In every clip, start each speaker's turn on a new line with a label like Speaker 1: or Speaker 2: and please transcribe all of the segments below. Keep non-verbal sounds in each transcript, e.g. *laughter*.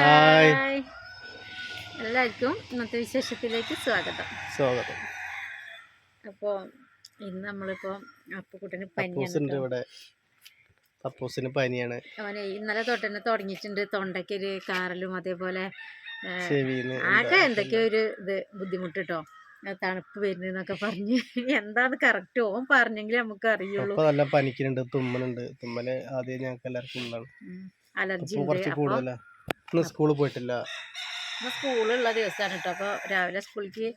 Speaker 1: Hi.
Speaker 2: എല്ലാവർക്കും ഇന്നത്തെ വിശേഷത്തിലേക്ക് സ്വാഗതം.
Speaker 1: സ്വാഗതം.
Speaker 2: അപ്പോൾ ഇന്ന് നമ്മളിപ്പോൾ അപ്പുക്കുട്ടന്
Speaker 1: പപ്പൂസ് ഉണ്ട്
Speaker 2: പനിയാണ്
Speaker 1: ഇവിടെ സപ്പോസിന് പനിയാണ്.
Speaker 2: അവനെ ഇന്നലെ തൊട്ടന്നെ തുടങ്ങിയിട്ടുണ്ട്. തൊണ്ടയ്ക്ക് ഒരു കാറലും അതേപോലെ ആകെ എന്തൊക്കെയോ ഒരു ഇത് ബുദ്ധിമുട്ട് കേട്ടോ. തണുപ്പ് വരുന്നൊക്കെ പറഞ്ഞ്. എന്താന്ന് കറക്റ്റ് ഓൻ പറഞ്ഞെങ്കിൽ നമുക്ക് അറിയുള്ളൂ
Speaker 1: നല്ല പനിക്കുന്നുണ്ട് തുമ്മലുണ്ട്. തുമ്മൽ ആദ്യം ഞങ്ങൾക്ക് എല്ലാവർക്കും
Speaker 2: അലർജി ഉണ്ട്.
Speaker 1: ഇന്ന് സ്കൂളിൽ പോയിട്ടില്ല.
Speaker 2: ഇന്ന് സ്കൂളുള്ള ദിവസമാണ് കേട്ടോ അപ്പോൾ രാവിലെ സ്കൂളിലേക്ക്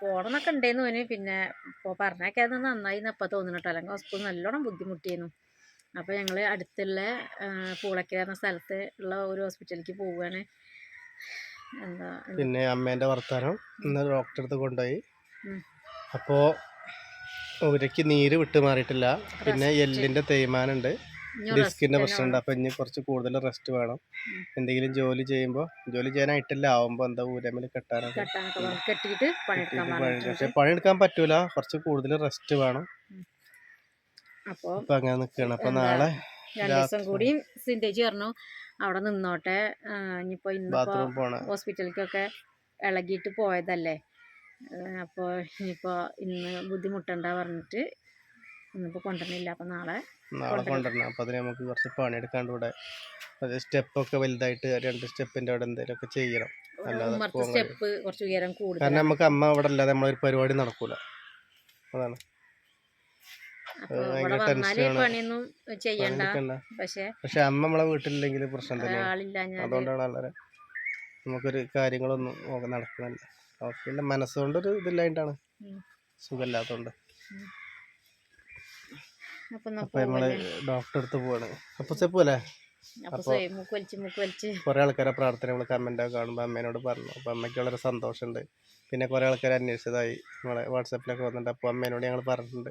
Speaker 2: പോകണം എന്നൊക്കെ ഉണ്ടായിരുന്നു അവന് പിന്നെ ഇപ്പോൾ പറഞ്ഞേക്കാതെ നന്നായി എന്നപ്പോൾ തോന്നുന്നു കേട്ടോ അല്ലെങ്കിൽ സ്കൂൾ നല്ലോണം ബുദ്ധിമുട്ടിയിരുന്നു അപ്പോൾ ഞങ്ങൾ അടുത്തുള്ള പൂളക്കര എന്ന സ്ഥലത്ത് ഉള്ള ഒരു ഹോസ്പിറ്റലിലേക്ക് പോവുകയാണ് എന്താ
Speaker 1: പിന്നെ അമ്മേന്റെ വർത്താനം ഇന്ന് ഡോക്ടറെ അടുത്ത് കൊണ്ടുപോയി
Speaker 2: അപ്പോൾ
Speaker 1: അപ്പോ ഒരക്ക് നീര് വിട്ട് മാറിയിട്ടില്ല. പിന്നെ എല്ലിന്റെ തേയ്മാനുണ്ട്. ഡിസ്കിന്റെ പ്രശ്നമുണ്ട്. അപ്പൊ ഇനി കുറച്ച് കൂടുതൽ റെസ്റ്റ് വേണം. എന്തെങ്കിലും ജോലി ചെയ്യുമ്പോൾ ജോലി ചെയ്യാനായിട്ടില്ല ആവുമ്പോ എന്താ ഊരമിൽ കെട്ടാനൊക്കെ
Speaker 2: പണിയെടുക്കാൻ
Speaker 1: പക്ഷെ പറ്റൂല. കുറച്ച് കൂടുതൽ റെസ്റ്റ് വേണം.
Speaker 2: അപ്പോൾ
Speaker 1: അപ്പൊ അങ്ങനെ നിക്കണം. അപ്പൊ നാളെ
Speaker 2: രണ്ട് ദിവസം
Speaker 1: രാത്രി-
Speaker 2: കൂടി സിന്റേജ് പറഞ്ഞു. അവിടെ നിന്നോട്ടെ. ഇനിയിപ്പോൾ ഇന്നിപ്പോൾ ഹോസ്പിറ്റലിലേക്കൊക്കെ ഇളകിയിട്ട് പോയതല്ലേ? അപ്പോൾ ഇനിയിപ്പോൾ ഇന്ന് ബുദ്ധിമുട്ടണ്ട പറഞ്ഞിട്ട് ഇന്നിപ്പോ കൊണ്ടുവന്നില്ല. അപ്പൊ നാളെ
Speaker 1: നാളെ
Speaker 2: കൊണ്ടുവരണം.
Speaker 1: അപ്പോൾ അപ്പൊ അതിന് നമുക്ക് കുറച്ച് പണിയെടുക്കാണ്ട് ഇവിടെ അത് സ്റ്റെപ്പൊക്കെ വലുതായിട്ട് രണ്ട് സ്റ്റെപ്പിന്റെ അവിടെ എന്തെങ്കിലുമൊക്കെ ചെയ്യണം. അല്ലാതെ
Speaker 2: സ്റ്റെപ്പ് കുറച്ച് ഉയരം
Speaker 1: കാരണം നമുക്ക് അമ്മ അവിടെ അല്ലാതെ നമ്മളൊരു പരിപാടി നടക്കൂല. അതാണ്.
Speaker 2: പണിയൊന്നും ചെയ്യണ്ട. പക്ഷേ
Speaker 1: പക്ഷെ അമ്മ നമ്മളെ വീട്ടിലില്ലെങ്കിൽ പ്രശ്നം തന്നെയാണ്. അതുകൊണ്ടാണ് വളരെ നമുക്കൊരു കാര്യങ്ങളൊന്നും നടക്കുന്നില്ല. അവർക്ക് മനസ്സുകൊണ്ടൊരു ഇതില്ലായിട്ടാണ്. സുഖമില്ലാത്തതുകൊണ്ട്.
Speaker 2: അപ്പം
Speaker 1: അപ്പൊ നമ്മൾ ഡോക്ടറെ അടുത്ത് പോവാണ്. അപ്പൊ ചെപ്പോലെ
Speaker 2: അല്ലേ?
Speaker 1: അപ്പൊ- കുറെ ആൾക്കാരെ പ്രാർത്ഥനകൾ കമന്റ് കാണുമ്പോൾ അമ്മേനോട് പറഞ്ഞു. അപ്പൊ അമ്മയ്ക്ക് വളരെ സന്തോഷമുണ്ട്. പിന്നെ കൊറേ ആൾക്കാർ അന്വേഷിച്ചതായി. നമ്മളെ വാട്സാപ്പിലൊക്കെ വന്നിട്ടുണ്ട് അപ്പോൾ അമ്മേനോട് ഞങ്ങൾ പറഞ്ഞിട്ടുണ്ട്.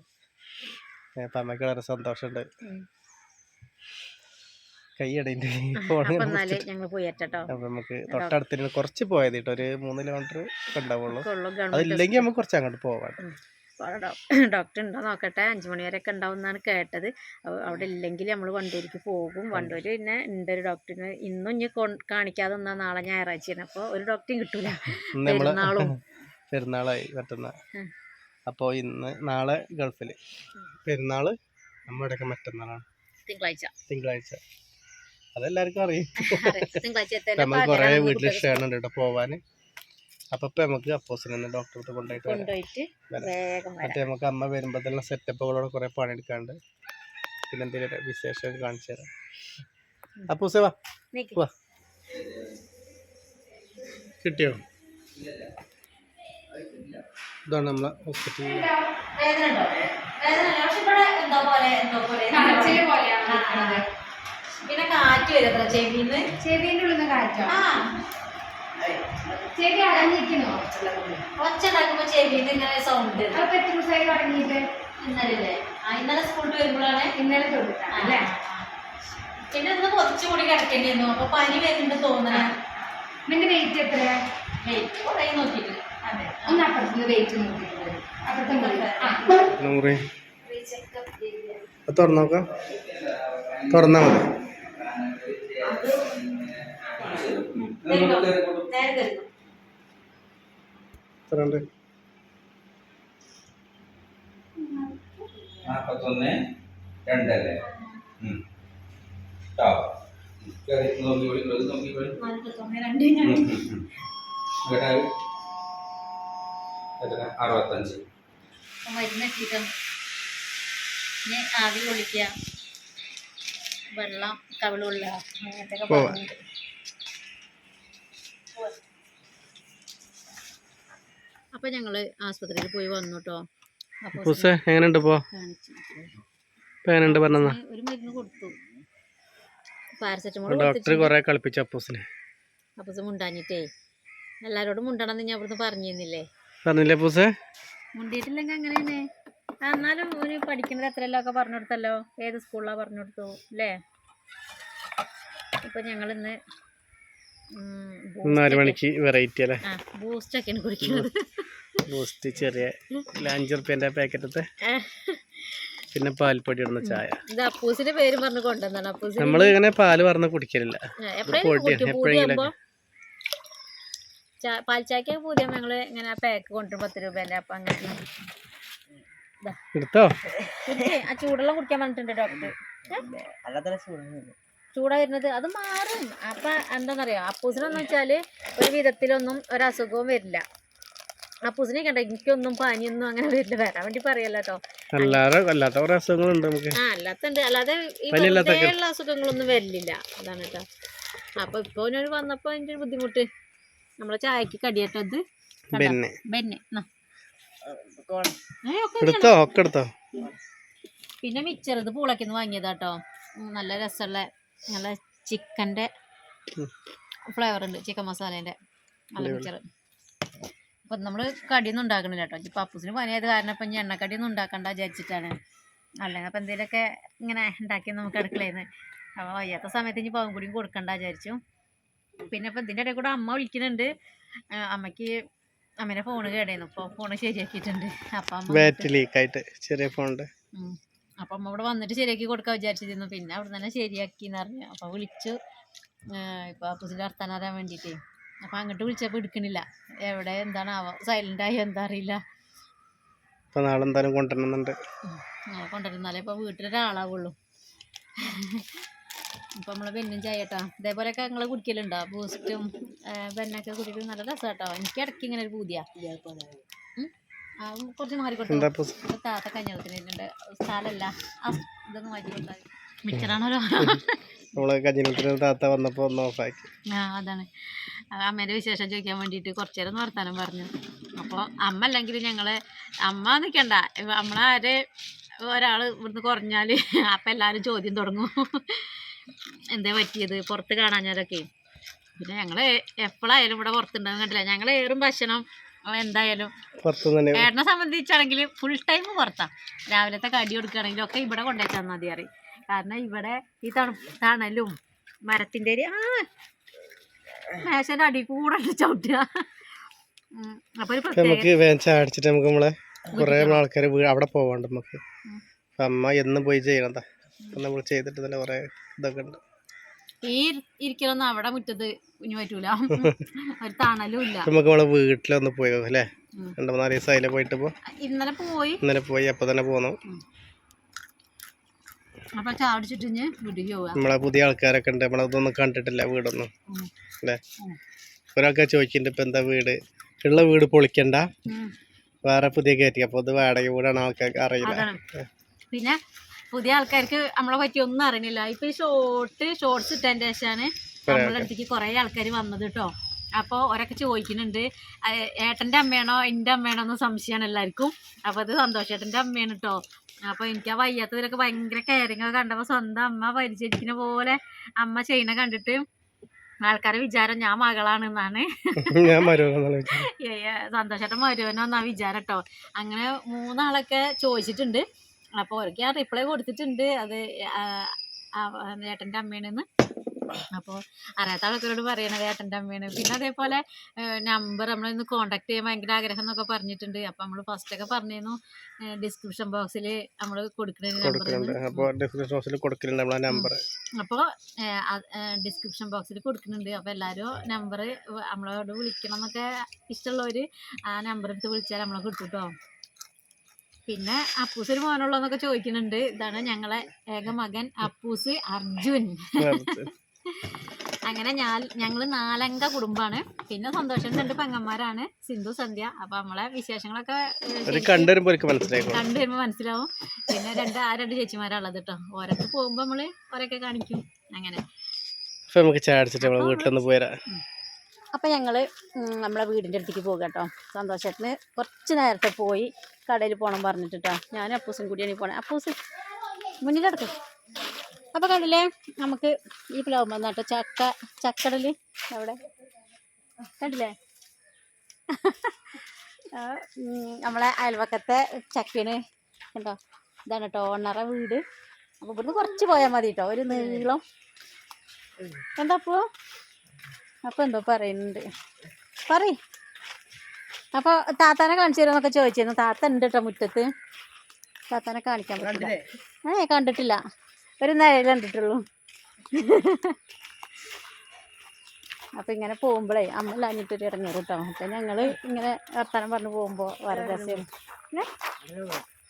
Speaker 1: അപ്പൊ അമ്മയ്ക്ക് വളരെ സന്തോഷമുണ്ട്.
Speaker 2: അപ്പം
Speaker 1: അപ്പം നമുക്ക് തൊട്ടടുത്തിന് കുറച്ച് പോയത് കേട്ടോ. ഒരു മൂന്ന് കിലോമീറ്റർ കണ്ടാവുള്ളൂ ഉണ്ടാവുള്ളൂ. അതില്ലെങ്കിൽ നമുക്ക് കുറച്ച് അങ്ങോട്ട് പോവാം
Speaker 2: ഡോക്ടർ ഉണ്ടോ നോക്കട്ടെ അഞ്ച് മണി വരെയൊക്കെ ഉണ്ടാവും എന്നാണ് കേട്ടത്. അവ- അവിടെ ഇല്ലെങ്കിൽ നമ്മൾ വണ്ടൂരിക്ക് പോകും. വണ്ടൂര് പിന്നെ ഉണ്ട് ഒരു ഡോക്ടറിന്. ഇന്നും ഇനി കാണിക്കാതെ നിന്നാൽ നാളെ ഞായറാഴ്ചയാണ്. അപ്പോൾ ഒരു ഡോക്ടറും കിട്ടൂല. പെരുന്നാളും. *laughs*
Speaker 1: പെരുന്നാളായി പറ്റുന്ന. അപ്പോൾ ഇന്ന് നാളെ ഗൾഫിൽ പെരുന്നാൾ നമ്മുടെ മറ്റന്നാളാണ്.
Speaker 2: തിങ്കളാഴ്ച.
Speaker 1: തിങ്കളാഴ്ച. അതെല്ലാവർക്കും അറിയും. നമ്മൾ കുറേ വീട്ടിൽ ക്ഷേണുണ്ട് കേട്ടോ പോവാന്. അപ്പൊ നമുക്ക് അപ്പോസിനെ ഡോക്ടറെ അടുത്ത് കൊണ്ടുപോയിട്ട്
Speaker 2: കൊണ്ടുപോയിട്ട് വേഗം
Speaker 1: മറ്റേ നമുക്ക് അമ്മ വരുമ്പോഴത്തേനുള്ള സെറ്റപ്പുകളോട് കുറെ പണിയെടുക്കാണ്ട് പിന്നെ എന്തെങ്കിലും വിശേഷം കാണിച്ചു തരാം. അപ്പൂസേ വാ
Speaker 2: നീക്ക്.
Speaker 1: വാ കിട്ടിയോ? ഇതാണ് നമ്മളെ
Speaker 2: ആ. പിന്നെ കാറ്റ് വരും ചെവിന്ന്.
Speaker 3: ചെവിന്റെ ഉള്ളിൽ നിന്ന് കാറ്റോ?
Speaker 2: ആ.
Speaker 3: ചെവി അടഞ്ഞിരിക്കണോ
Speaker 2: ഒച്ച ഉണ്ടാക്കുമ്പോ ചെവിന്ന് ഇങ്ങനെ സൗണ്ട്
Speaker 3: അതൊക്കെ എത്ര ദിവസമായി തുടങ്ങിയിട്ട്
Speaker 2: ഇന്നലെ ആ ഇന്നലെ സ്കൂളിൽ വരുമ്പോഴാണ്
Speaker 3: ഇന്നലെ തൊട്ടിട്ടാണ് അല്ലേ
Speaker 2: പിന്നെ ഇന്ന് കുറച്ചുകൂടി കിടക്കേണ്ടിയിരുന്നു അപ്പൊ പനി വരുന്നുണ്ട് തോന്നണ
Speaker 3: നിന്റെ വെയിറ്റ് എത്രയാ
Speaker 2: വെയിറ്റ് കുറേ നോക്കിയിട്ട്
Speaker 3: അതെ ഒന്ന് അപ്പുറത്തുനിന്ന് വെയിറ്റ് നോക്കിയിട്ട് അപ്പുറത്തെ
Speaker 1: അത് തുറന്നോക്കാം തുറന്നാ മതി എത്രയുണ്ട്?
Speaker 4: നാൽപ്പത്തൊന്ന് രണ്ടല്ലേ? അറുപത്തഞ്ച്.
Speaker 2: മരുന്ന് ആവി വെള്ളം കവിളുള്ള അപ്പൊ ഞങ്ങൾ ആസ്പത്രിയിൽ പോയി വന്നു കേട്ടോ
Speaker 1: എങ്ങനെയുണ്ട് ഇപ്പോ?
Speaker 2: കാണിച്ചു
Speaker 1: ഇപ്പൊ എങ്ങനെയുണ്ട് പറഞ്ഞാ
Speaker 2: ഒരു മരുന്ന് കൊടുത്തു. പാരസെറ്റമോൾ
Speaker 1: ഡോക്ടർ കൊറേ കളിപ്പിച്ചു അപ്പൂസിനെ
Speaker 2: അപ്പൂസ് മുണ്ടാഞ്ഞിട്ടേ. എല്ലാരോടും മുണ്ടണം ഞാൻ അവിടുന്ന് പറഞ്ഞിരുന്നില്ലേ?
Speaker 1: പറഞ്ഞില്ലേ അപ്പൂസ്
Speaker 2: മുണ്ടിയിട്ടില്ലെങ്കിൽ അങ്ങനെയാണ് എന്നാലും ഓന് പഠിക്കുന്നത് എത്രയല്ലോ ഒക്കെ പറഞ്ഞു കൊടുത്തല്ലോ. ഏത് സ്കൂളിലാണ് പറഞ്ഞു കൊടുത്തു അല്ലേ ഇപ്പൊ ഞങ്ങൾ ഇന്ന്
Speaker 1: നാല് മണിക്ക് വെറൈറ്റി അല്ലേ?
Speaker 2: ബൂസ്റ്റ് ഒക്കെയാണ് കുടിക്കുന്നത്.
Speaker 1: ബൂസ്റ്റ് ചെറിയ അഞ്ച് റുപ്യന്റെ പാക്കറ്റത്തെ പിന്നെ പാൽപ്പൊടി ഇടുന്ന ചായ.
Speaker 2: നമ്മൾ അപ്പൂസിന്റെ പേര് പറഞ്ഞു കൊണ്ടുവന്നാണ്
Speaker 1: നമ്മൾ ഇങ്ങനെ പാൽ പറഞ്ഞ് കുടിക്കലില്ല. എപ്പോഴെങ്കിലും
Speaker 2: പാൽ ഇങ്ങനെ പാക്ക് കൊണ്ടുവരും പത്ത് രൂപേന്റെ. അപ്പൊ അങ്ങനെ
Speaker 1: എടുത്തോ?
Speaker 2: കുടിച്ചേ, ആ ചൂടെല്ലാം കുടിക്കാൻ പറഞ്ഞിട്ടുണ്ട് ഡോക്ടർ. ചൂടാ വരുന്നത് അത് മാറും. അപ്പൊ എന്താണെന്നറിയോ അപ്പൂസിനെന്ന് വെച്ചാൽ ഒരു വിധത്തിലൊന്നും ഒരസുഖവും വരില്ല. അപ്പൂസിനെ കണ്ട? എനിക്കൊന്നും പനിയൊന്നും അങ്ങനെ വരില്ല. വരാൻ വേണ്ടി പറയല്ല കേട്ടോ
Speaker 1: അല്ലാതെ അല്ലാത്ത കുറെ അസുഖങ്ങളുണ്ട് നമുക്ക്.
Speaker 2: ആ അല്ലാത്തുണ്ട്. അല്ലാതെ ഉള്ള അസുഖങ്ങളൊന്നും വരില്ല. അതാണ് കേട്ടോ അപ്പൊ ഇപ്പൊ ഒരു വന്നപ്പോ എന്റെ ഒരു ബുദ്ധിമുട്ട്. നമ്മളെ ചായക്ക് കടിയേട്ടത്
Speaker 1: പിന്നെ
Speaker 2: ബെന്നെ. ന്നാ. ഏ, ഒക്കെ
Speaker 1: എടുത്തോ ഒക്കെ എടുത്തോ.
Speaker 2: പിന്നെ മിച്ചർ ഇത് പൂളക്കിന്ന് വാങ്ങിയതാട്ടോ നല്ല രസമുള്ള നല്ല
Speaker 1: ചിക്കന്റെ.
Speaker 2: ഫ്ലേവർ ഉണ്ട് ചിക്കൻ മസാലേന്റെ നല്ല മിച്ചർ അപ്പം നമ്മൾ കടിയൊന്നും ഉണ്ടാക്കണില്ല കേട്ടോ. ഇപ്പം അപ്പൂസിന് പനിയായത് കാരണം ഇപ്പം ഇനി എണ്ണക്കടിയൊന്നും ഉണ്ടാക്കണ്ട വിചാരിച്ചിട്ടാണ്. അല്ലെങ്കിൽ അപ്പം എന്തെങ്കിലുമൊക്കെ ഇങ്ങനെ ഉണ്ടാക്കി നമുക്ക് അടുക്കളയിൽ നിന്ന് അപ്പോൾ വയ്യാത്ത സമയത്ത് ഇനി പാവം കൂടിയും കൊടുക്കണ്ട വിചാരിച്ചു. പിന്നെ ഇപ്പം ഇതിന്റെ ഇടയിൽ കൂടെ അമ്മ വിളിക്കുന്നുണ്ട്. അമ്മയ്ക്ക് അമ്മേനെ ഫോണ് കേടായിരുന്നു ഇപ്പോൾ ഫോണ് ശരിയാക്കിയിട്ടുണ്ട്. അപ്പം
Speaker 1: ബാറ്ററി ലീക്കായിട്ട് ചെറിയ ഫോണുണ്ട്.
Speaker 2: അപ്പം അമ്മ ഇവിടെ വന്നിട്ട് ശരിയാക്കി കൊടുക്കാൻ വിചാരിച്ചിരുന്നു. പിന്നെ അവിടെ തന്നെ ശരിയാക്കി എന്ന് പറഞ്ഞു. അപ്പം വിളിച്ചു. ഇപ്പം അപ്പൂസിന്റെ വർത്താനം അറിയാൻ വേണ്ടിയിട്ടേ. അപ്പം അങ്ങോട്ട് വിളിച്ചപ്പോൾ എടുക്കണില്ല. എവിടെ എന്താണാവോ? സൈലന്റ് ആയി എന്താ അറിയില്ല.
Speaker 1: അപ്പൊ നാളെ എന്തായാലും
Speaker 2: നാളെ കൊണ്ടുവരുന്നാലേ ഇപ്പം വീട്ടിലൊരാളാവുള്ളൂ. ഇപ്പം നമ്മൾ ബെന്നും ചായട്ടാ. ഇതേപോലെയൊക്കെ ഞങ്ങൾ കുടിക്കലുണ്ടോ? ബൂസ്റ്റും ബെന്നൊക്കെ കുടിക്കുന്നത് നല്ല രസമാട്ടോ എനിക്ക് ഇടയ്ക്ക് ഇങ്ങനെ ഒരു പൂതിയാ. ഉം. ആ, കുറച്ച് മാറി കൊടുത്തു താത്ത കഞ്ഞവത്തിന് സ്ഥലമല്ല ആ ഇതൊന്ന് മാറ്റി കൊടുത്താൽ മിച്ചറാണല്ലോ
Speaker 1: നമ്മൾ കഞ്ഞിനത്തിന് താത്ത വന്നപ്പോ ഒന്ന് ഓഫാക്കി.
Speaker 2: ആ അതാണ്. അമ്മേന്റെ വിശേഷം ചോദിക്കാൻ വേണ്ടിയിട്ട് കുറച്ച് നേരം വർത്താനം പറഞ്ഞു. അപ്പോൾ അമ്മ അല്ലെങ്കിൽ ഞങ്ങൾ അമ്മ നിൽക്കണ്ട നമ്മളാര് ഒരാൾ ഇവിടുന്ന് കുറഞ്ഞാൽ അപ്പം എല്ലാവരും ചോദ്യം തുടങ്ങും. എന്താ പറ്റിയത്? പുറത്ത് കാണാഞ്ഞാലൊക്കെ പിന്നെ ഞങ്ങൾ എപ്പോഴായാലും ഇവിടെ പുറത്തുണ്ടാകും കണ്ടില്ല? ഞങ്ങൾ ഏറും ഭക്ഷണം എന്തായാലും ഏട്ടനെ സംബന്ധിച്ചാണെങ്കിൽ ഫുൾ ടൈം പുറത്താ. രാവിലത്തെ കടി കൊടുക്കുകയാണെങ്കിലും ഒക്കെ ഇവിടെ കൊണ്ടുപോയി തന്നാൽ മതി അറിയും കാരണം ഇവിടെ ഈ തണു തണലും മരത്തിന്റെ ആ മേശന്റെ അടി കൂടെ ചവിട്ടുക. അപ്പൊ
Speaker 1: നമുക്ക് ചാടിച്ചിട്ട് നമുക്ക് നമ്മളെ കുറെ ആൾക്കാർ അവിടെ പോവാണ്ട് നമുക്ക്. അമ്മ എന്നും പോയി ചെയ്യണതാ നമ്മൾ ചെയ്തിട്ട് തന്നെ കുറെ ഇതൊക്കെ ഉണ്ട്.
Speaker 2: ഈ ഇരിക്കലൊന്നും അവിടെ മുറ്റത്ത് കുഞ്ഞു പറ്റൂല. ഒരു തണലും ഇല്ല.
Speaker 1: നമുക്ക് നമ്മളെ വീട്ടിലൊന്ന് പോയോ അല്ലേ. രണ്ട് മൂന്നാൽ ദിവസം അതിലെ പോയിട്ട് ഇപ്പൊ
Speaker 2: ഇന്നലെ പോയി.
Speaker 1: ഇന്നലെ പോയി അപ്പൊ തന്നെ പോന്നു.
Speaker 2: അപ്പൊ ചാടിച്ചിട്ട്
Speaker 1: നമ്മളെ പുതിയ ആൾക്കാരൊക്കെ ഉണ്ട്. നമ്മളതൊന്നും കണ്ടിട്ടില്ല വീടൊന്നും. അല്ലേ?
Speaker 2: ഉം.
Speaker 1: ചോദിക്കുന്നുണ്ട് ഇപ്പൊ എന്താ വീട്? ഉള്ള വീട് പൊളിക്കണ്ട. വേറെ പുതിയ കയറ്റി. അപ്പൊ ഇത് വാടക വീടാണ് ആൾക്കാർക്ക് അറിയില്ല.
Speaker 2: പിന്നെ പുതിയ ആൾക്കാർക്ക് നമ്മളെ പറ്റി ഒന്നും അറിയണില്ല. ഇപ്പൊ ഈ ഷോർട്ട് ഷോർട്സ് ഇട്ടതിന്റെ ശേഷമാണ് നമ്മളെ അടുത്തേക്ക് കുറെ ആൾക്കാർ വന്നത് കേട്ടോ അപ്പോൾ ഒരൊക്കെ ചോദിക്കുന്നുണ്ട്. ഏട്ടന്റെ ഏട്ടന്റെ അമ്മയാണോ എന്റെ അമ്മയാണോ എന്ന് സംശയമാണ് എല്ലാവർക്കും. അപ്പോൾ അത് സന്തോഷേട്ടന്റെ അമ്മയാണ് കേട്ടോ അപ്പോൾ എനിക്ക് ആ വയ്യാത്തതിലൊക്കെ ഭയങ്കര കെയറിങ് ഒക്കെ കണ്ടപ്പോൾ സ്വന്തം അമ്മ പരിചരിക്കുന്ന പോലെ അമ്മ ചെയ്യണ കണ്ടിട്ട് ആൾക്കാരെ വിചാരം ഞാൻ മകളാണ് എന്നാണ്. സന്തോഷേട്ടൻ മരുവനോ എന്നാ വിചാരം. കേട്ടോ അങ്ങനെ മൂന്നാളൊക്കെ ചോദിച്ചിട്ടുണ്ട്. അപ്പോൾ അവർക്ക് ഞാൻ റിപ്ലൈ കൊടുത്തിട്ടുണ്ട്. അത് ആ- അമ്മയാണ് ഏട്ടന്റെ അമ്മയാണെന്ന്. അപ്പോൾ അറിയാത്ത ആൾക്കാരോട് പറയണത് ഏട്ടന്റെ അമ്മയാണ്. പിന്നെ അതേപോലെ നമ്പർ നമ്മളൊന്ന് കോണ്ടാക്ട് ചെയ്യാൻ ഭയങ്കര ആഗ്രഹം എന്നൊക്കെ പറഞ്ഞിട്ടുണ്ട്. അപ്പോൾ നമ്മൾ ഫസ്റ്റൊക്കെ പറഞ്ഞിരുന്നു ഡിസ്ക്രിപ്ഷൻ ബോക്സിൽ നമ്മൾ കൊടുക്കുന്ന
Speaker 1: കൊടുക്കുന്നുണ്ട്
Speaker 2: നമ്പർ
Speaker 1: അപ്പോൾ ഡിസ്ക്രിപ്ഷൻ ബോക്സിൽ കൊടുക്കലുണ്ട് നമ്മളെ നമ്പർ
Speaker 2: അപ്പോൾ ഡിസ്ക്രിപ്ഷൻ ബോക്സിൽ കൊടുക്കുന്നുണ്ട് അപ്പോൾ എല്ലാവരും നമ്പർ നമ്മളോട് വിളിക്കണം എന്നൊക്കെ ഇഷ്ടമുള്ളവർ ആ നമ്പർ എടുത്ത് വിളിച്ചാൽ നമ്മളെ കിട്ടും കേട്ടോ പിന്നെ അപ്പൂസ് ഒരു മോനുള്ളതെന്നൊക്കെ ചോദിക്കുന്നുണ്ട്. ഇതാണ് ഞങ്ങളെ ഏക മകൻ അപ്പൂസ് അർജുൻ. അങ്ങനെ ഞാൻ ഞങ്ങൾ നാലംഗ കുടുംബാണ്. പിന്നെ സന്തോഷം രണ്ട് പെങ്ങന്മാരാണ്. സിന്ധു സന്ധ്യ. അപ്പൊ നമ്മളെ വിശേഷങ്ങളൊക്കെ കണ്ടുവരുമ്പോ മനസ്സിലാവും. പിന്നെ രണ്ട് ആ രണ്ട് ചേച്ചിമാരാണുള്ളത് കേട്ടോ. ഓരോക്കെ പോകുമ്പോ നമ്മൾ ഓരൊക്കെ കാണിക്കും. അങ്ങനെ.
Speaker 1: നമുക്ക് ചാടിച്ചിട്ട് വീട്ടിലൊന്ന് പോരാ
Speaker 2: അപ്പോൾ ഞങ്ങൾ നമ്മളെ വീടിന്റെ അടുത്തേക്ക് പോകുക കേട്ടോ സന്തോഷത്തിന് കുറച്ച് നേരത്തെ പോയി കടയിൽ പോകണം പറഞ്ഞിട്ടാ ഞാനും അപ്പൂസും കൂടിയാണ് പോണേ. അപ്പൂസ് മുന്നിലെടുക്കും അപ്പോൾ കണ്ടില്ലേ നമുക്ക് ഈ പ്ലാവ് വന്നാട്ടോ ചക്ക ചക്കടൽ അവിടെ. കണ്ടില്ലേ? നമ്മളെ അയൽവക്കത്തെ ചക്കിന് കണ്ടോ? ഇതാണ് കേട്ടോ ഓണറ വീട്. അപ്പോൾ ഇവിടുന്ന് കുറച്ച് പോയാൽ മതി കേട്ടോ ഒരു നീളം. എന്താ അപ്പോ എന്തോ പറയുന്നുണ്ട്. പറ അപ്പൊ താത്താനെ കാണിച്ചു തരുമെന്നൊക്കെ ചോദിച്ചിരുന്നു. താത്ത ഉണ്ട് കേട്ടോ മുറ്റത്ത്. താത്താനെ കാണിക്കാൻ പറ്റില്ല. ഏ കണ്ടിട്ടില്ല. ഒരു നേരം കണ്ടിട്ടുള്ളൂ. അപ്പൊ ഇങ്ങനെ പോകുമ്പോഴേ അമ്മ ലാഞ്ഞിട്ടൊരു ഇറങ്ങിയത് കേട്ടോ അപ്പൊ ഞങ്ങൾ ഇങ്ങനെ വർത്താനം പറഞ്ഞു പോകുമ്പോ വളരെ രസം.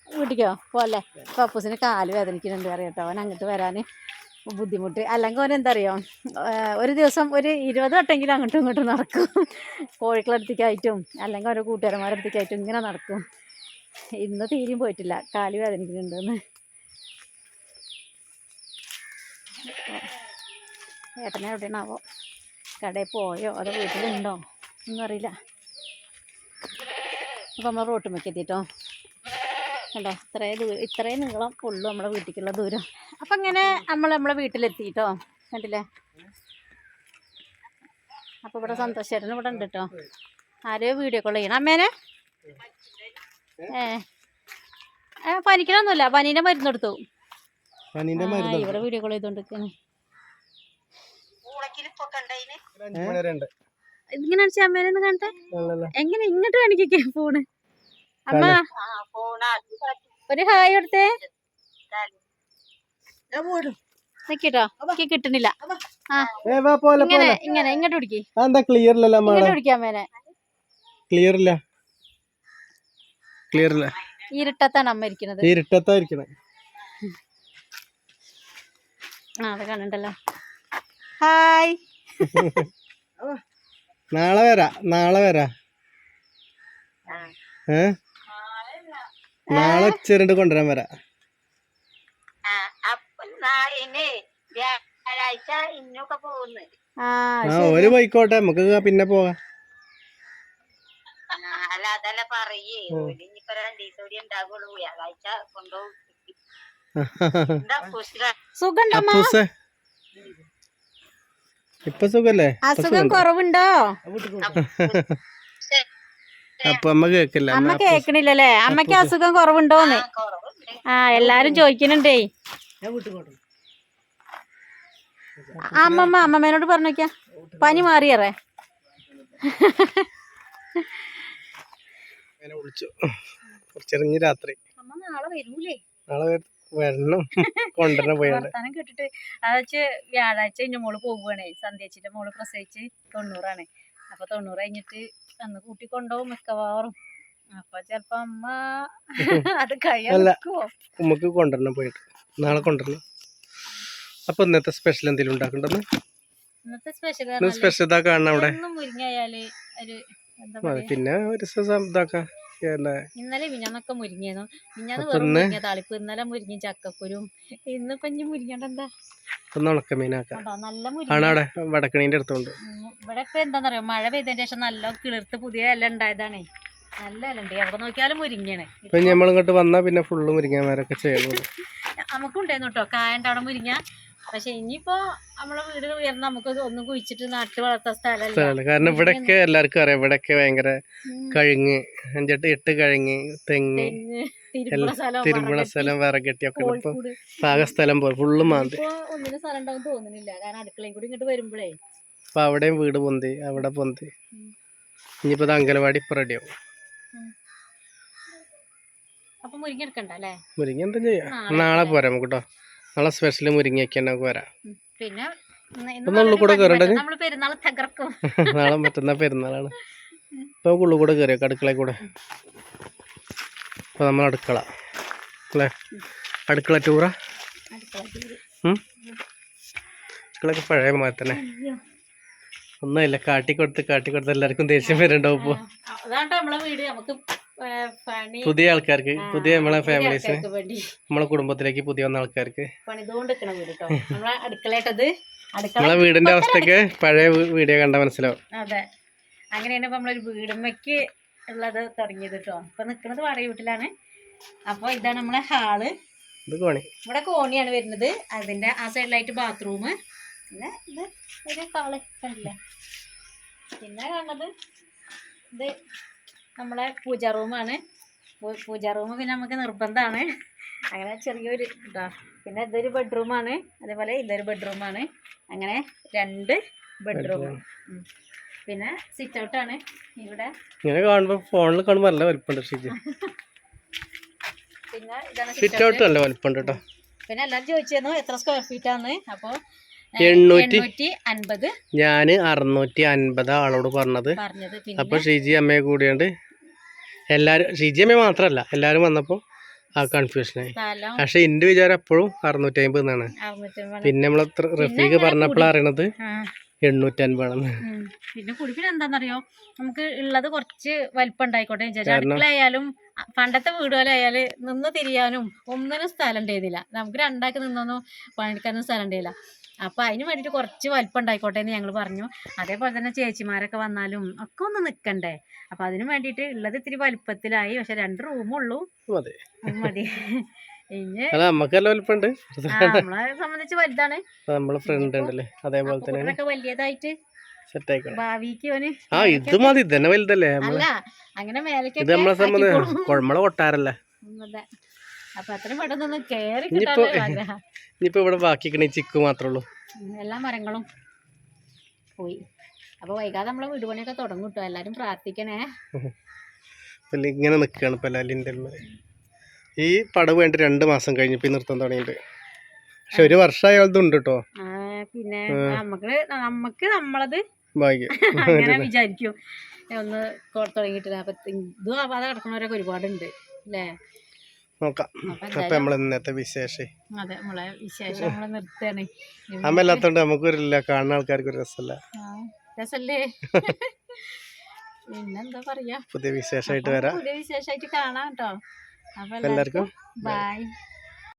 Speaker 2: വീട്ടിക്കോ? പോലെ പപ്പൂസിന് കാൽ വേദനിക്കുന്നുണ്ട് അറിയാട്ടോ അവൻ അങ്ങോട്ട് വരാൻ ബുദ്ധിമുട്ട്. അല്ലെങ്കിൽ ഓൻ എന്താ അറിയോ ഒരു ദിവസം ഒരു ഇരുപത് വട്ടെങ്കിലും അങ്ങോട്ടും ഇങ്ങോട്ടും നടക്കും. കോഴിക്കളടുത്തേക്കായിട്ടും അല്ലെങ്കിൽ ഓരോ കൂട്ടുകാരന്മാരടുത്തേക്കായിട്ടും ഇങ്ങനെ നടക്കും. ഇന്ന് തീരും പോയിട്ടില്ല. കാലി വേദനിക്കുന്നുണ്ടെന്ന്. ഏട്ടനെ എവിടെയാണാവോ? കടയിൽ പോയോ? അതോ വീട്ടിലുണ്ടോ? ഒന്നും അറിയില്ല. അപ്പം നമ്മൾ റോട്ടുമ്മയ്ക്ക് എത്തിയിട്ടോ കണ്ടോ? ഇത്രയും ദൂരം ഇത്രയും നീളം ഉള്ളു നമ്മളെ വീട്ടിലേക്കുള്ള ദൂരം. അപ്പം ഇങ്ങനെ നമ്മൾ നമ്മളെ വീട്ടിലെത്തിയിട്ടോ കണ്ടില്ലേ? അപ്പോൾ ഇവിടെ സന്തോഷേട്ടൻ ഇവിടെ ഉണ്ട് കേട്ടോ ആരെയോ വീഡിയോ കോൾ ചെയ്യണം. അമ്മേനെ? ഏ? പനിക്കണമൊന്നുമില്ല പനീന്റെ മരുന്ന് കൊടുത്തു. ഇവിടെ വീഡിയോ കോൾ
Speaker 1: ചെയ്തോണ്ടിരിക്കുന്നു
Speaker 2: ഇതിങ്ങനെ അടിച്ച അമ്മേനെ കാണട്ടെ എങ്ങനെ ഇങ്ങോട്ട് കാണിക്കേ ഫോണ്? അമ്മ. ഒരു ഹായ് കൊടുത്തേ. നിക്കട്ടോ. എനിക്ക് കിട്ടണില്ല ആ.
Speaker 1: ഏ പോലെ
Speaker 2: ഇങ്ങനെ
Speaker 1: പോലെ
Speaker 2: ഇങ്ങനെ ഇങ്ങോട്ട് പിടിക്ക്.
Speaker 1: ക്ലിയർ ഇല്ലല്ലോ
Speaker 2: ഇങ്ങോട്ട് പിടിക്കാൻ മേനെ
Speaker 1: ക്ലിയർ ഇല്ല ക്ലിയർ ഇല്ല
Speaker 2: ഇരുട്ടത്താണ് അമ്മ ഇരിക്കുന്നത്.
Speaker 1: ഇരുട്ടത്തായിരിക്കണേ
Speaker 2: ആ അത് കാണണ്ടല്ലോ. ഹായ്. *laughs*
Speaker 1: നാളെ വരാ നാളെ വരാ. ഏ? നാളെ ചെറുണ്ട് കൊണ്ടുവരാൻ വരാ.
Speaker 2: ആ
Speaker 1: ഒരു പോയിക്കോട്ടെ നമുക്ക് പിന്നെ പോവാ
Speaker 5: അല്ല അതല്ല പറയേ ഇനിയിപ്പോ കൂടി വ്യാഴാഴ്ച കൊണ്ടുപോകും. *laughs*
Speaker 1: ഇപ്പൊ സുഖല്ലേ?
Speaker 2: അസുഖം കുറവുണ്ടോ?
Speaker 1: അപ്പൊ അമ്മ കേക്കില്ല
Speaker 2: അമ്മ
Speaker 1: കേക്കണില്ല
Speaker 2: കേക്കണില്ലല്ലേ അമ്മയ്ക്ക് അസുഖം കുറവുണ്ടോന്ന്?
Speaker 5: കുറവുണ്ട്.
Speaker 2: ആ എല്ലാരും ചോദിക്കുന്നുണ്ടേ. അമ്മമ്മ അമ്മമ്മേനോട് പറഞ്ഞോക്ക പനി മാറിയറേ.
Speaker 1: കുറച്ചിറങ്ങി രാത്രി.
Speaker 2: അമ്മ നാളെ വരൂലേ?
Speaker 1: നാളെ വരണം. കൊണ്ടുവരണം പോയാണ്
Speaker 2: വർത്താനം കേട്ടിട്ട് അതാച്ച് വ്യാഴാഴ്ച ഇന്റെ മോൾ പോവുകയാണേ സന്ധ്യച്ചിന്റെ മോൾ പ്രസവിച്ച് തൊണ്ണൂറാണ്. അപ്പൊ തൊണ്ണൂറ് കഴിഞ്ഞിട്ട് അന്ന് കൂട്ടി കൊണ്ടുപോകും മിക്കവാറും. അപ്പൊ ചെലപ്പോ അമ്മ അത്
Speaker 1: നമുക്ക് കൊണ്ടുവരണം പോയിട്ട്. നാളെ കൊണ്ടുവരണം. അപ്പൊ ഇന്നത്തെ സ്പെഷ്യൽ എന്തെങ്കിലും ഉണ്ടാക്കണ്ടെന്ന്?
Speaker 2: ഇന്നത്തെ സ്പെഷ്യൽ
Speaker 1: സ്പെഷ്യൽ കാണണം അവിടെ.
Speaker 2: മുരിങ്ങയാൽ ഒരു
Speaker 1: പിന്നെ ഒരു ദിവസം ഇതാക്കാം.
Speaker 2: ഇന്നലെ മിഞ്ഞാന്നൊക്കെ മുരിങ്ങയായിരുന്നു. മിഞ്ഞാന്ന് വെറും മുരിങ്ങ താളിപ്പ്. ഇന്നലെ മുരിങ്ങ ചക്കക്കുരും. ഇന്നിപ്പൊ ഇനി
Speaker 1: മുരിങ്ങണ്ടെന്താ വടക്കണീന്റെ അടുത്തുണ്ട്.
Speaker 2: ഇവിടെ ഇപ്പൊ എന്താന്നറിയോ? മഴ പെയ്തതിന് ശേഷം നല്ല കിളിർത്ത് പുതിയ ഇല ഉണ്ടായതാണേ. നല്ല ഇല ഉണ്ട്. എവിടെ നോക്കിയാലും മുരിങ്ങയാണ്.
Speaker 1: ഇപ്പൊ നമ്മൾ ഇങ്ങോട്ട് വന്നാ പിന്നെ ഫുള്ള് മുരിങ്ങാമാരൊക്കെ ചെയ്യുന്നു *laughs*
Speaker 2: നമുക്കുണ്ടായിരുന്നു കേട്ടോ കായണ്ടവിടെ അവിടെ മുരിങ്ങ. പക്ഷെ ഇനിയിപ്പോ നമ്മളെ വീട് ഉയർന്ന് നമുക്ക് ഒന്നും കുഴിച്ചിട്ട് നട്ട് വളർത്ത സ്ഥലമല്ല.
Speaker 1: കാരണം ഇവിടൊക്കെ എല്ലാവർക്കും അറിയാം. ഇവിടൊക്കെ ഭയങ്കര
Speaker 2: കഴിഞ്ഞ്
Speaker 1: കഴുങ്ങ് അഞ്ചെട്ട് എട്ട് കഴുങ്ങ് തെങ്ങ്
Speaker 2: തിരുമ്പുള സ്ഥലം വിറകെട്ടി
Speaker 1: ഒക്കെ ഇപ്പൊ പാക സ്ഥലം പോലെ ഫുള്ള് മാന്തി.
Speaker 2: ഒന്നിനും സ്ഥലം ഉണ്ടാവും തോന്നുന്നില്ല. കാരണം അടുക്കളയും കൂടി ഇങ്ങോട്ട് വരുമ്പോഴേ
Speaker 1: അപ്പൊ അവിടെയും വീട് പൊന്തി അവിടെ പൊന്തി. ഇനിയിപ്പോ അങ്കലവാടി അംഗനവാടി ഇപ്പൊ റെഡിയാവും
Speaker 2: അപ്പൊ മുരിങ്ങ എടുക്കണ്ടല്ലേ
Speaker 1: മുരിങ്ങ എന്താ ചെയ്യാ?
Speaker 2: നാളെ
Speaker 1: നാളെ പോരാ നമുക്ക് കേട്ടോ നാളെ സ്പെഷ്യൽ മുരിങ്ങയൊക്കെ ഉണ്ടാക്കി വരാം.
Speaker 2: പിന്നെ
Speaker 1: നമ്മൾ കൂടെ കയറണ്ടേ?
Speaker 2: തകർക്കും. *laughs*
Speaker 1: നാളെ മറ്റന്നാ പെരുന്നാളാണ്. ഇപ്പൊ ഉള്ളു ഉള്ളിൽ കൂടെ കയറിയൊക്കെ അടുക്കളയിൽ കൂടെ? ഇപ്പൊ നമ്മൾ അടുക്കള. അല്ലേ? അടുക്കള ടൂറാ? അടുക്കളൊക്കെ പഴയ മാതിരി തന്നെ. ഒന്നുമില്ല. കാട്ടിക്കൊടുത്ത് കാട്ടിക്കൊടുത്ത് എല്ലാവർക്കും ദേഷ്യം വരുന്നുണ്ടാവും ഇപ്പൊ.
Speaker 2: അതാണ് നമ്മളെ വീട്. നമുക്ക്
Speaker 1: പുതിയ ആൾക്കാർക്ക് പുതിയ നമ്മളെ
Speaker 2: ഫാമിലീസ്
Speaker 1: നമ്മളെ കുടുംബത്തിലേക്ക് പുതിയ വന്ന ആൾക്കാർക്ക്.
Speaker 2: നമ്മളെ
Speaker 1: വീടിന്റെ അവസ്ഥക്ക് പഴയ വീഡിയോ കണ്ട മനസ്സിലാവും.
Speaker 2: അതെ. അങ്ങനെയാണ് ഇപ്പൊ നമ്മളൊരു വീടമ്മക്ക് ഉള്ളത് തുടങ്ങിയത് കേട്ടോ ഇപ്പൊ നിൽക്കുന്നത് വാടക വീട്ടിലാണ്. അപ്പൊ ഇതാണ് നമ്മളെ
Speaker 1: ഹാൾ.
Speaker 2: ഇവിടെ കോണിയാണ് വരുന്നത്. അതിന്റെ ആ സൈഡിലായിട്ട് ബാത്റൂം. പിന്നെ ഇത് ഒരു ഹാൾ കണ്ടില്ലേ? പിന്നെ കാണുന്നത് ഇത് നമ്മളെ പൂജാ റൂമാണ്. പൂജാ റൂം പിന്നെ നമുക്ക് നിർബന്ധമാണ് അങ്ങനെ ചെറിയൊരു ഇതാ. പിന്നെ ഇതൊരു ബെഡ്റൂമാണ്. അതേപോലെ ഇതൊരു ബെഡ്റൂമാണ്. അങ്ങനെ രണ്ട് ബെഡ്റൂം. പിന്നെ സിറ്റ് ഔട്ടാണ് ഇവിടെ
Speaker 1: ഇങ്ങനെ കാണുമ്പോ ഫോണിൽ കാണുമ്പോ നല്ല വലിപ്പമുണ്ട്
Speaker 2: പിന്നെ ഇതാണ്
Speaker 1: സിറ്റ് ഔട്ട് നല്ല വലിപ്പമുണ്ട് കേട്ടോ
Speaker 2: പിന്നെ എല്ലാവരും ചോദിച്ചിരുന്നു എത്ര സ്ക്വയർ ഫീറ്റ് ആണ് അപ്പോൾ
Speaker 1: എണ്ണൂറ്റി
Speaker 2: അൻപത്.
Speaker 1: ഞാൻ അറുന്നൂറ്റി അൻപത് ആളോട് പറഞ്ഞത്.
Speaker 2: അപ്പൊ
Speaker 1: ഷീജി അമ്മയെ കൂടിയുണ്ട് എല്ലാരും ഷീജി അമ്മ മാത്രല്ല എല്ലാരും വന്നപ്പോ ആ കൺഫ്യൂഷനായി പക്ഷെ എന്റെ വിചാരം എപ്പോഴും അറുന്നൂറ്റി അമ്പത് എന്നാണ് പിന്നെ നമ്മളെ റഫീഖ് പറഞ്ഞപ്പോഴാണ് അറിയണത്
Speaker 2: ആ.
Speaker 1: എണ്ണൂറ്റി അൻപതാണെന്ന്
Speaker 2: ഉം. പിന്നെ കുടിപ്പിന് എന്താണെന്നറിയോ നമുക്ക് ഉള്ളത് കുറച്ച് വലിപ്പം ഉണ്ടായിക്കോട്ടെ അടുക്കളയായാലും പണ്ടത്തെ വീടുകളായാൽ നിന്ന് തിരിയാനും ഒന്നിനും സ്ഥലം ഉണ്ടായിരുന്നില്ല. നമുക്ക് രണ്ടാക്കി നിന്നൊന്നും പണിയെടുക്കാനും സ്ഥലം ഉണ്ടായില്ല അപ്പൊ അതിന് വേണ്ടിട്ട് കുറച്ച് വലിപ്പം ഉണ്ടായിക്കോട്ടെ എന്ന് ഞങ്ങൾ പറഞ്ഞു. അതേപോലെ തന്നെ ചേച്ചിമാരൊക്കെ വന്നാലും ഒക്കെ ഒന്ന് നിൽക്കണ്ടേ അപ്പൊ അതിന് വേണ്ടിട്ട് ഉള്ളത് ഇത്തിരി വലിപ്പത്തിലായി. പക്ഷെ രണ്ട് റൂമുള്ളൂ
Speaker 1: മതി.
Speaker 2: നമ്മളെ സംബന്ധിച്ച് വലുതാണ്.
Speaker 1: നമ്മളെ അതേപോലെ തന്നെ
Speaker 2: വലിയതായിട്ട്
Speaker 1: ആ ഇത് മതി. ഇതന്നെ വലുതല്ലേ നമ്മളെ? സംബന്ധിച്ച് കുഴമ്പള കൊട്ടാരല്ലേ?
Speaker 2: അപ്പൊ അത്രയും പെട്ടെന്ന് കേറി
Speaker 1: ഇനിയിപ്പോ- ഇവിടെ ബാക്കിക്കണ ചിക്കു മാത്രമേ ഉള്ളൂ.
Speaker 2: എല്ലാ മരങ്ങളും പോയി. അപ്പൊ വൈകാതെ നമ്മളെ വീട് പണിയൊക്കെ തുടങ്ങും കേട്ടോ എല്ലാരും പ്രാർത്ഥിക്കണേ.
Speaker 1: ഇങ്ങനെ നിൽക്കുകയാണ് ഇപ്പൊ ലിന്റെ ഈ പടവ് വേണ്ടി രണ്ട് മാസം കഴിഞ്ഞപ്പോൾ ഈ നൃത്തം തുടങ്ങിയിട്ട്. പക്ഷെ ഒരു വർഷമായതുണ്ട് കേട്ടോ
Speaker 2: ആ, പിന്നെ നമുക്ക് നമുക്ക് നമ്മളത് *laughs* അങ്ങനെ വിചാരിക്കും. ഒന്ന് തുടങ്ങിയിട്ടില്ല. അപ്പൊ ഇതും ആവാതെ കിടക്കുന്നവരൊക്കെ ഒരുപാടുണ്ട് അല്ലേ?
Speaker 1: നോക്കാം.
Speaker 2: അപ്പൊ
Speaker 1: വരില്ല ഇന്നത്തെ വിശേഷം.
Speaker 2: അതെ നമ്മളെ വിശേഷം
Speaker 1: നമ്മൾ നമുക്കൊരില്ല കാണുന്ന ആൾക്കാർക്ക് ഒരു രസമല്ല
Speaker 2: രസല്ലേ? പിന്നെന്താ പറയാ?
Speaker 1: പുതിയ വിശേഷമായിട്ട് വരാം.
Speaker 2: പുതിയ വിശേഷമായിട്ട് കാണാം കേട്ടോ. അപ്പൊ
Speaker 1: എല്ലാവർക്കും
Speaker 2: ബൈ.